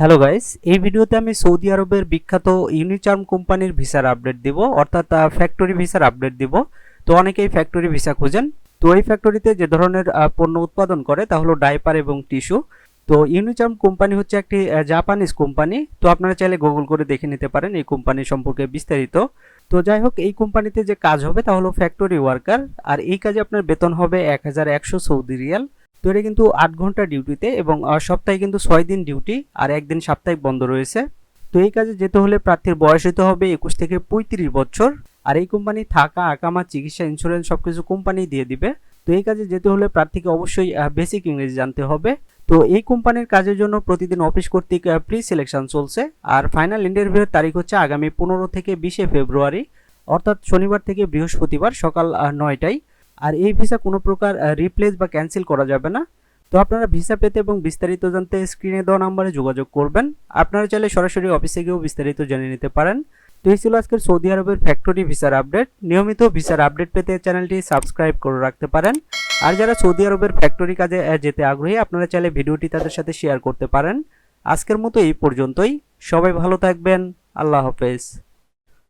Hello guys এই ভিডিওতে আমি সৌদি আরবের বিখ্যাত ইউনিচার্ম কোম্পানির ভিসার আপডেট দিব, অর্থাৎ ফ্যাক্টরি ভিসার আপডেট দিব। তো অনেকেই ফ্যাক্টরি ভিসা খোঁজেন। তো এই ফ্যাক্টরিতে যে ধরনের পণ্য উৎপাদন করে, তা হলো ডাইপার এবং টিস্যু তো ইউনিচার্ম কোম্পানি হচ্ছে একটি জাপানিজ কোম্পানি। তো আপনারা চাইলে গুগল করে দেখে নিতে পারেন এই কোম্পানি সম্পর্কে বিস্তারিত। তো যাই হোক, এই কোম্পানিতে যে কাজ হবে, তা হলো ফ্যাক্টরি ওয়ার্কার আর এই কাজে আপনার বেতন হবে এক হাজার একশো সৌদি রিয়াল। তো এটা কিন্তু আট ঘণ্টা ডিউটিতে এবং সপ্তাহে কিন্তু ছয় দিন ডিউটি আর একদিন সাপ্তাহিক বন্ধ রয়েছে। তো এই কাজে যেতে হলে প্রার্থীর বয়স হতে হবে একুশ থেকে পঁয়ত্রিশ বছর আর এই কোম্পানি থাকা, আকামা, চিকিৎসা ইন্স্যুরেন্স সবকিছু কোম্পানি দিয়ে দিবে। তো এই কাজে যেতে হলে প্রার্থীকে অবশ্যই বেসিক ইংরেজি জানতে হবে। তো এই কোম্পানির কাজের জন্য প্রতিদিন অফিস কর্তৃক প্রি সিলেকশন চলছে আর ফাইনাল ইন্টারভিউয়ের তারিখ হচ্ছে আগামী পনেরো থেকে বিশে ফেব্রুয়ারি অর্থাৎ শনিবার থেকে বৃহস্পতিবার সকাল নয়টায়। আর এই ভিসা কোনো প্রকার রিপ্লেস বা ক্যান্সেল করা যাবে না। তো আপনারা ভিসা পেতে এবং বিস্তারিত জানতে স্ক্রিনে দেওয়া নাম্বারে যোগাযোগ করবেন। আপনারা চাইলে সরাসরি অফিসে গিয়েও বিস্তারিত জেনে নিতে পারেন। তো এই ছিল আজকের সৌদি আরবের ফ্যাক্টরি ভিসার আপডেট নিয়মিত ভিসার আপডেট পেতে চ্যানেলটি সাবস্ক্রাইব করে রাখতে পারেন। আর যারা সৌদি আরবের ফ্যাক্টরি কাজে যেতে আগ্রহী, আপনারা চাইলে ভিডিওটি তাদের সাথে শেয়ার করতে পারেন। আজকের মতো এই পর্যন্তই। সবাই ভালো থাকবেন। আল্লাহ হাফেজ।